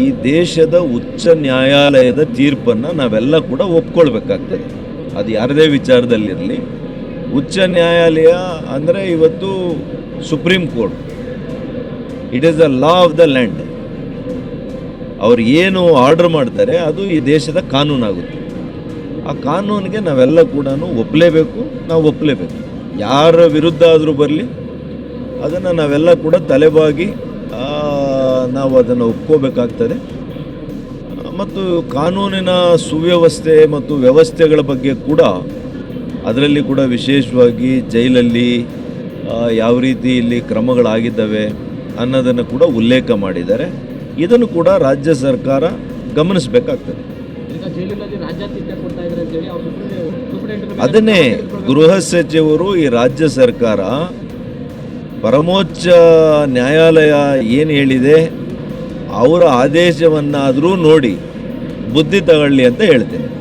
ಈ ದೇಶದ ಉಚ್ಚ ನ್ಯಾಯಾಲಯದ ತೀರ್ಪನ್ನು ನಾವೆಲ್ಲ ಕೂಡ ಒಪ್ಕೊಳ್ಬೇಕಾಗ್ತದೆ. ಅದು ಯಾರದೇ ವಿಚಾರದಲ್ಲಿರಲಿ. ಉಚ್ಚ ನ್ಯಾಯಾಲಯ ಅಂದರೆ ಇವತ್ತು supreme court. It is the law of the land ಅವ್ರು ಏನು ಆರ್ಡರ್ ಮಾಡ್ತಾರೆ ಅದು ಈ ದೇಶದ ಕಾನೂನಾಗುತ್ತೆ. ಆ ಕಾನೂನಿಗೆ ನಾವೆಲ್ಲ ಕೂಡ ಒಪ್ಪಲೇಬೇಕು ನಾವು ಒಪ್ಪಲೇಬೇಕು ಯಾರ ವಿರುದ್ಧ ಆದರೂ ಬರಲಿ. ಅದನ್ನು ನಾವೆಲ್ಲ ಕೂಡ ತಲೆಬಾಗಿ ನಾವು ಅದನ್ನು ಒಪ್ಕೋಬೇಕಾಗ್ತದೆ. ಮತ್ತು ಕಾನೂನಿನ ಸುವ್ಯವಸ್ಥೆ ಮತ್ತು ವ್ಯವಸ್ಥೆಗಳ ಬಗ್ಗೆ ಕೂಡ ಅದರಲ್ಲಿ ಕೂಡ ವಿಶೇಷವಾಗಿ ಜೈಲಲ್ಲಿ ಯಾವ ರೀತಿ ಇಲ್ಲಿ ಕ್ರಮಗಳಾಗಿದ್ದಾವೆ ಅನ್ನೋದನ್ನು ಕೂಡ ಉಲ್ಲೇಖ ಮಾಡಿದ್ದಾರೆ. ಇದನ್ನು ಕೂಡ ರಾಜ್ಯ ಸರ್ಕಾರ ಗಮನಿಸಬೇಕಾಗ್ತದೆ. ಅದನ್ನೇ ಗೃಹ ಸಚಿವರು ಈ ರಾಜ್ಯ ಸರ್ಕಾರ ಪರಮೋಚ್ಚ ನ್ಯಾಯಾಲಯ ಏನು ಹೇಳಿದೆ? ಅವರ ಆದೇಶವನ್ನಾದರೂ ನೋಡಿ ಬುದ್ಧಿ ತಗೊಳ್ಳಿ ಅಂತ ಹೇಳ್ತೇನೆ.